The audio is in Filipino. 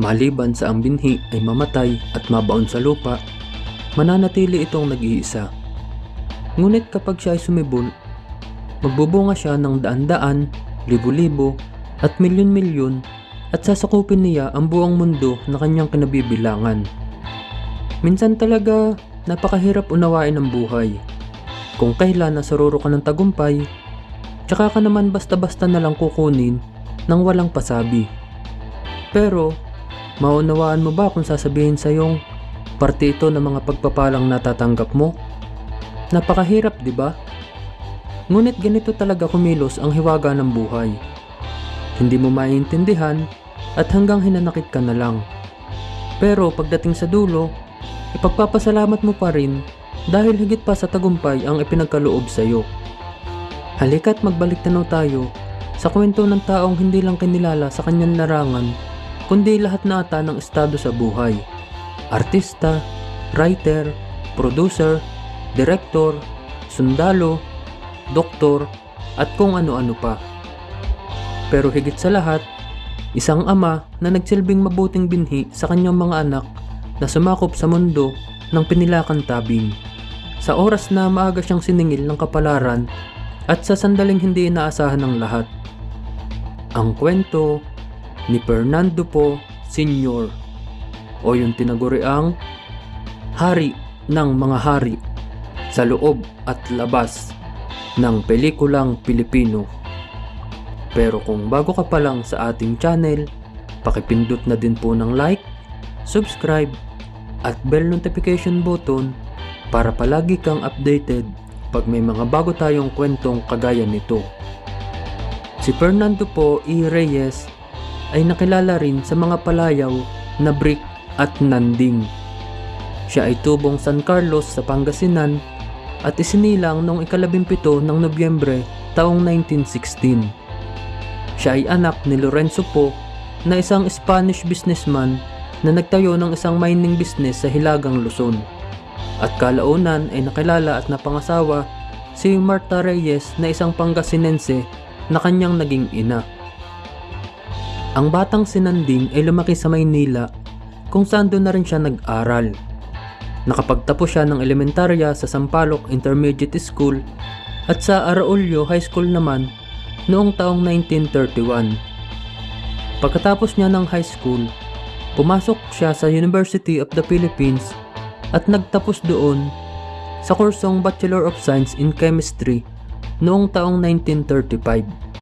Maliban sa ang binhi ay mamatay at mabaon sa lupa, mananatili itong nag-iisa. Ngunit kapag siya ay sumibol, magbubunga siya ng daan-daan, libo-libo, at milyon-milyon at sasakupin niya ang buong mundo na kanyang kinabibilangan. Minsan talaga, napakahirap unawain ang buhay. Kung kailan nasaruro ka ng tagumpay, tsaka ka naman basta-basta na lang kukunin nang walang pasabi. Pero, maunawaan mo ba kung sasabihin sa yung parte ito ng mga pagpapalang natatanggap mo? Napakahirap, di ba? Ngunit ganito talaga kumilos ang hiwaga ng buhay. Hindi mo maintindihan at hanggang hinanakit ka na lang. Pero pagdating sa dulo, ipagpapasalamat mo pa rin dahil higit pa sa tagumpay ang ipinagkaloob sa iyo. Halika't magbalik tanaw tayo sa kwento ng taong hindi lang kinilala sa kanyang larangan, kundi lahat na ata ng estado sa buhay. Artista, writer, producer, director, sundalo, doktor, at kung ano-ano pa. Pero higit sa lahat, isang ama na nagsilbing mabuting binhi sa kanyang mga anak na sumakop sa mundo ng pinilakan tabing. Sa oras na maaga siyang siningil ng kapalaran at sa sandaling hindi inaasahan ng lahat. Ang kwento ni Fernando Po Sr. o yung tinaguriang Hari ng mga Hari sa loob at labas ng pelikulang Pilipino. Pero kung bago ka pa lang sa ating channel, pakipindot na din po ng like, subscribe, at bell notification button para palagi kang updated pag may mga bago tayong kwentong kagaya nito. Si Fernando po E. Reyes ay nakilala rin sa mga palayaw na brick at nanding. Siya ay tubong San Carlos sa Pangasinan at isinilang noong ikalabimpito ng Nobyembre taong 1916. Siya ay anak ni Lorenzo Po na isang Spanish businessman na nagtayo ng isang mining business sa Hilagang Luzon. At kalaunan ay nakilala at napangasawa si Marta Reyes na isang Pangasinense na kanyang naging ina. Ang batang sinanding ay lumaki sa Maynila kung saan doon na rin siya nag-aral. Nakapagtapos siya ng elementarya sa Sampaloc Intermediate School at sa Araulio High School naman noong taong 1931. Pagkatapos niya ng high school, pumasok siya sa University of the Philippines at nagtapos doon sa kursong Bachelor of Science in Chemistry noong taong 1935.